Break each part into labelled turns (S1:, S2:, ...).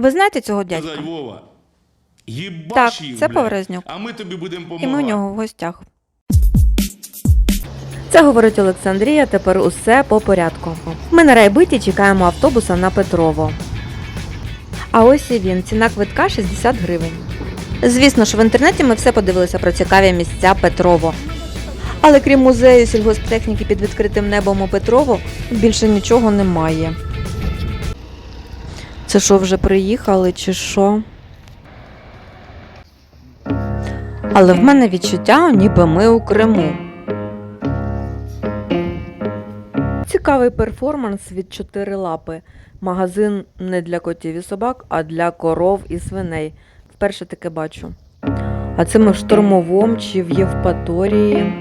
S1: Ви знаєте цього дядька? Так, це
S2: блядь, А ми тобі будемо
S1: І ми у нього в гостях. Це говорить Олександрія, тепер усе по порядку. Ми на райбиті чекаємо автобуса на Петрово. А ось і він, ціна квитка 60 гривень. Звісно ж, в інтернеті ми все подивилися про цікаві місця Петрово. Але крім музею сільгосптехніки під відкритим небом у Петрово, більше нічого немає. Це що, вже приїхали чи що? Але в мене відчуття, ніби ми у Криму. Цікавий перформанс від чотири лапи. Магазин не для котів і собак, а для коров і свиней. Вперше таке бачу. А це ми в штурмовому чи в Євпаторії.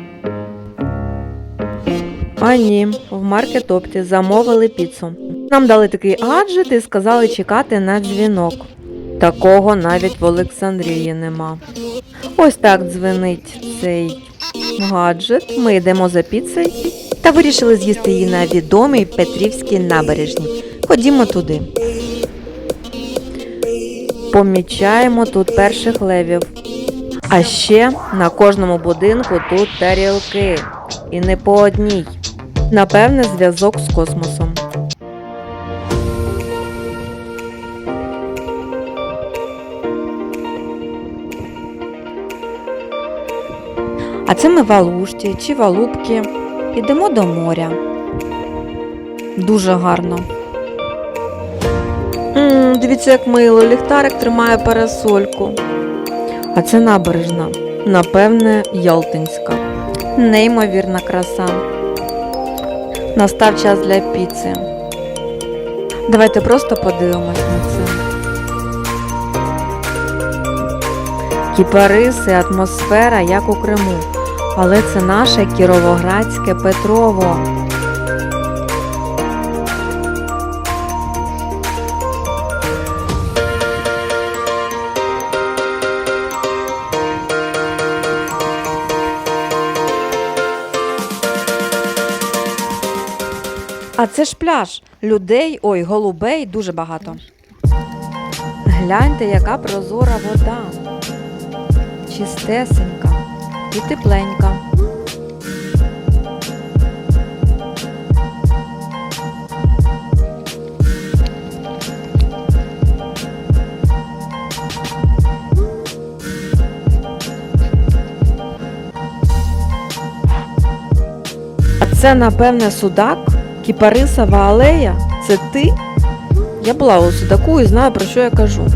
S1: А ні, в маркетопті замовили піцу. Нам дали такий гаджет і сказали чекати на дзвінок. Такого навіть в Олександрії нема. Ось так дзвенить цей гаджет. Ми йдемо за піцею та вирішили з'їсти її на відомій Петрівській набережній. Ходімо туди. Помічаємо тут перших левів. А ще на кожному будинку тут тарілки. І не по одній. Напевне, зв'язок з космосом. А це ми в Алушті чи в Алубки. Йдемо до моря. Дуже гарно. м дивіться, як мило, ліхтарик тримає парасольку. А це набережна. Напевне, Ялтинська. Неймовірна краса. Настав час для піци. Давайте просто подивимось на це. Кіпариси, атмосфера, як у Криму. Але це наше кіровоградське Петрово. А це ж пляж. Людей, ой, голубей дуже багато. Гляньте, яка прозора вода. Чистесенька і тепленька. Це, напевне, судак, кіпарисова алея. Це ти? Я була у судаку і знаю, про що я кажу.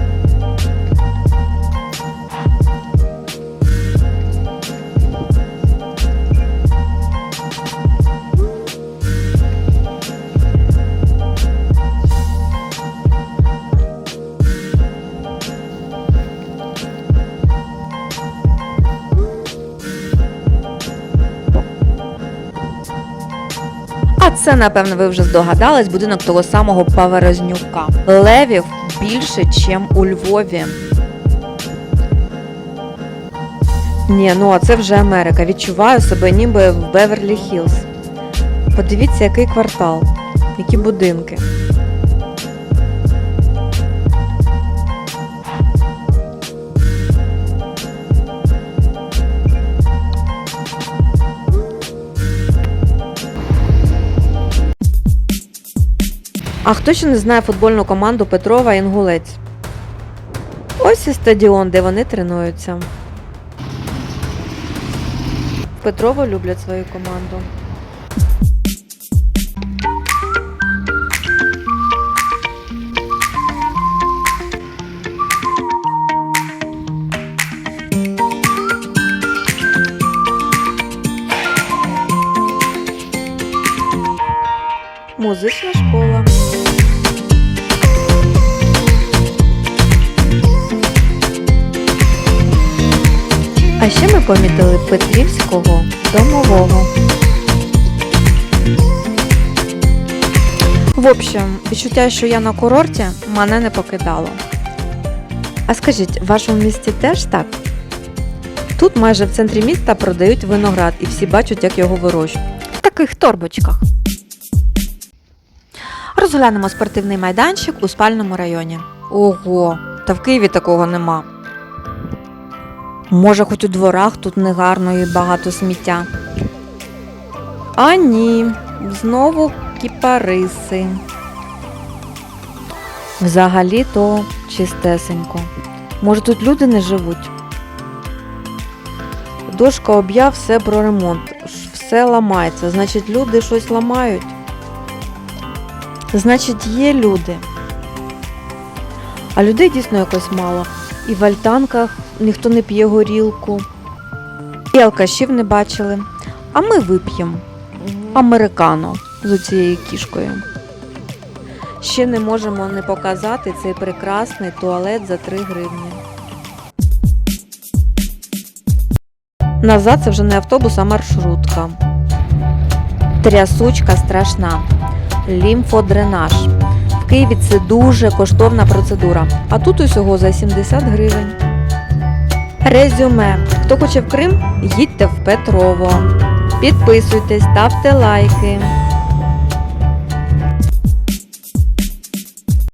S1: Це, напевно, ви вже здогадались, будинок того самого Паверознюка. Левів більше, ніж у Львові. Ні, ну а це вже Америка. Відчуваю себе ніби в Беверлі Хіллз. Подивіться, який квартал, які будинки. А хто ще не знає футбольну команду Петрова Інгулець? Ось і стадіон, де вони тренуються. В Петрово люблять свою команду. Музична школа. А ще ми помітили Петрівського домового. В общем, відчуття, що я на курорті, мене не покидало. А скажіть, в вашому місті теж так? Тут майже в центрі міста продають виноград і всі бачать, як його вирощують. В таких торбочках. Розглянемо спортивний майданчик у спальному районі. Ого, та в Києві такого нема. Може, хоч у дворах тут негарно і багато сміття. А ні, знову кіпариси. Взагалі-то чистесенько. Може, тут люди не живуть? Дошка об'яв все про ремонт. Все ламається. Значить, люди щось ламають. Значить, є люди. А людей дійсно якось мало. І в альтанках ніхто не п'є горілку. І алкашів не бачили. А ми вип'ємо американо з цією кішкою. Ще не можемо не показати цей прекрасний туалет за 3 гривні. Назад це вже не автобус, а маршрутка. Трясучка страшна. Лімфодренаж. Києві це дуже коштовна процедура, а тут усього за 70 гривень. Резюме. Хто хоче в Крим, їдьте в Петрово. Підписуйтесь, ставте лайки.